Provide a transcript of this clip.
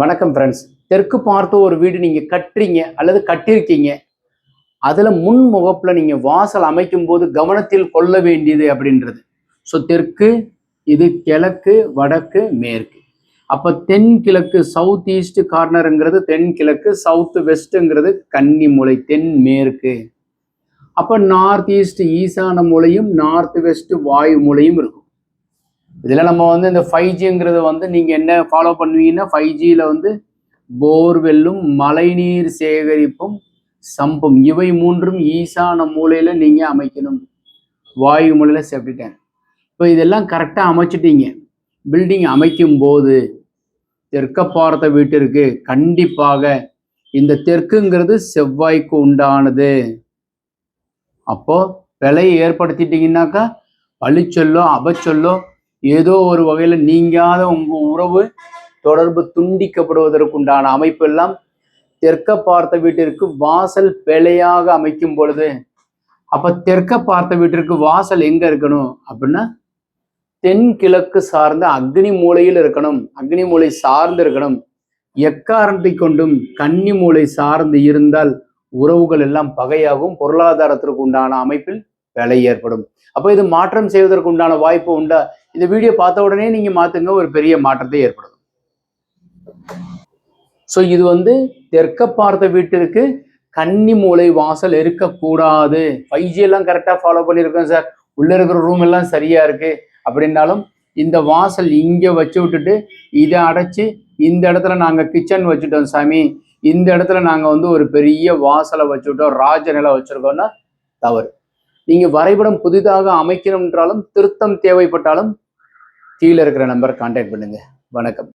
வணக்கம் ஃப்ரெண்ட்ஸ் தெற்கு பார்த்து ஒரு வீடு நீங்கள் கட்டுறீங்க அல்லது கட்டியிருக்கீங்க. அதில் முன் முகப்பில் நீங்கள் வாசல் அமைக்கும் போது கவனத்தில் கொள்ள வேண்டியது அப்படின்றது. ஸோ தெற்கு இது கிழக்கு வடக்கு மேற்கு. அப்போ தென் கிழக்கு சவுத் ஈஸ்ட் கார்னருங்கிறது தென் கிழக்கு சவுத் வெஸ்ட்டுங்கிறது கன்னி மூலை தென் மேற்கு. அப்போ நார்த் ஈஸ்ட் ஈசான மூலையும் நார்த் வெஸ்ட் வாயு மூலையும் இருக்கும். இதில் நம்ம வந்து இந்த ஃபைவ் ஜிங்கிறது வந்து நீங்கள் என்ன ஃபாலோ பண்ணுவீங்கன்னா ஃபைவ் ஜியில் வந்து போர்வெல்லும் மழைநீர் சேகரிப்பும் சம்பும் இவை மூன்றும் ஈசான மூலையில் நீங்கள் அமைக்கணும். வாயு மூலையில் சேர்த்துட்டேன் இப்போ இதெல்லாம் கரெக்டாக அமைச்சிட்டீங்க. பில்டிங் அமைக்கும் போது தெற்க பார்த்த வீட்டிற்கு கண்டிப்பாக இந்த தெற்குங்கிறது செவ்வாய்க்கு உண்டானது. அப்போ விலையை ஏற்படுத்திட்டீங்கன்னாக்கா பழிச்சொல்லோ அபச்சொல்லோ ஏதோ ஒரு வகையில் நீங்காத உங்கள் உறவு தொடர்பு துண்டிக்கப்படுவதற்குண்டான அமைப்பு எல்லாம் தெற்க பார்த்த வீட்டிற்கு வாசல் பிழையாக அமைக்கும் பொழுது அப்ப தெற்க பார்த்த வீட்டிற்கு வாசல் எங்க இருக்கணும் அப்படின்னா தென்கிழக்கு சார்ந்த அக்னி மூலையில் இருக்கணும். அக்னி மூலை சார்ந்து இருக்கணும். எக்காரணத்தை கொண்டும் கன்னி மூலை சார்ந்து இருந்தால் உறவுகள் எல்லாம் பகையாகும். பொருளாதாரத்திற்கு உண்டான அமைப்பில் வேலை ஏற்படும். அப்போ இது மாற்றம் செய்வதற்கு உண்டான வாய்ப்பு உண்டா? இந்த வீடியோ பார்த்த உடனே நீங்க மாத்துங்க ஒரு பெரிய மாற்றத்தை ஏற்படும் ஸோ இது வந்து தெற்க பார்த்த வீட்டிற்கு கன்னி மூலை வாசல் இருக்கக்கூடாது. ஃபைவ் ஜி எல்லாம் கரெக்டாக ஃபாலோ பண்ணியிருக்கோம் சார் உள்ளே இருக்கிற ரூம் எல்லாம் சரியா இருக்கு. அப்படின்னாலும் இந்த வாசல் இங்கே வச்சு விட்டுட்டு இதை அடைச்சி இந்த இடத்துல நாங்கள் கிச்சன் வச்சுட்டோம் சாமி. இந்த இடத்துல நாங்கள் வந்து ஒரு பெரிய வாசலை வச்சுட்டோம் ராஜ நிலை வச்சுருக்கோம்னா தவறு. நீங்கள் வரைபடம் புதிதாக அமைக்கணும் என்றாலும் திருத்தம் தேவைப்பட்டாலும் கீழே இருக்கிற நம்பர் கான்டாக்ட் பண்ணுங்கள் வணக்கம்.